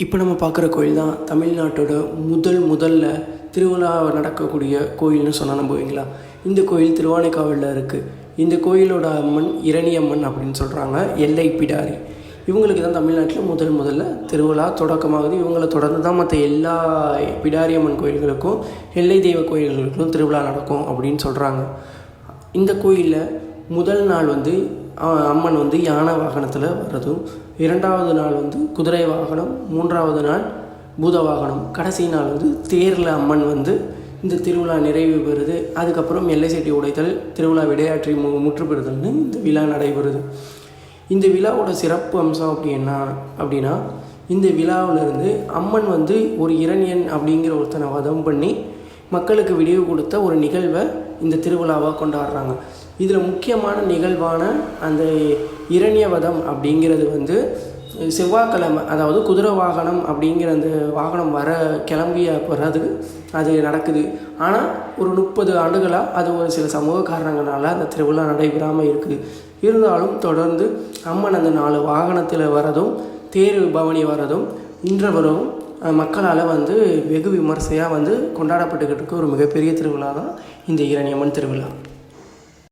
இப்போ நம்ம பார்க்குற கோயில் தான் தமிழ்நாட்டோட முதல் முதல்ல திருவிழா நடக்கக்கூடிய கோயில்னு சொன்னால் நம்புவீங்களா? இந்த கோயில் திருவானைக்காவலில் இருக்குது இந்த கோயிலோட அம்மன் இரணியம்மன் அப்படின்னு சொல்கிறாங்க எல்லை பிடாரி. இவங்களுக்கு தான் தமிழ்நாட்டில் முதல் முதல்ல திருவிழா தொடக்கமாகுது. இவங்களை தொடர்ந்து தான் மற்ற எல்லா பிடாரியம்மன் கோயில்களுக்கும் எல்லை தெய்வ கோயில்களுக்கும் திருவிழா நடக்கும் அப்படின்னு சொல்கிறாங்க இந்த கோயிலில் முதல் நாள் வந்து அம்மன் வந்து யானை வாகனத்தில் வர்றதும் இரண்டாவது நாள் வந்து குதிரை வாகனம். மூன்றாவது நாள் பூத வாகனம். கடைசி நாள் வந்து தேரில் அம்மன் வந்து இந்த திருவிழா நிறைவு பெறுது. அதுக்கப்புறம் எல்லை செட்டி உடைத்தல் திருவிழா விடையாற்றி மு முற்று பெறுதல்னு இந்த விழா நடைபெறுது. இந்த விழாவோட சிறப்பு அம்சம் அப்படி என்ன அப்படின்னா இந்த விழாவிலிருந்து அம்மன் வந்து ஒரு இரணியன் அப்படிங்கிற ஒருத்தனை வதம் பண்ணி மக்களுக்கு விடிவு கொடுத்த ஒரு நிகழ்வை இந்த திருவிழாவாக கொண்டாடுறாங்க. இதில் முக்கியமான நிகழ்வான அந்த இரண்யவதம் அப்படிங்கிறது வந்து செவ்வாய்க்கிழமை அதாவது குதிரை வாகனம் அப்படிங்கிற அந்த வாகனம் வர கிளம்பிய பிறகு அது நடக்குது. ஆனால் ஒரு முப்பது ஆண்டுகளாக அது ஒரு சில சமூக காரணங்களால் அந்த திருவிழா நடைபெறாமல் இருக்குது இருந்தாலும் தொடர்ந்து அம்மன் அந்த நாலு வாகனத்தில் வரதும் தேர் பவனி வரதும் இன்றவரும் மக்களால் வந்து வெகு விமர்சையாக வந்து கொண்டாடப்பட்டுக்கிட்டு இருக்க ஒரு மிகப்பெரிய திருவிழா தான் இந்த இரணியம்மன் திருவிழா.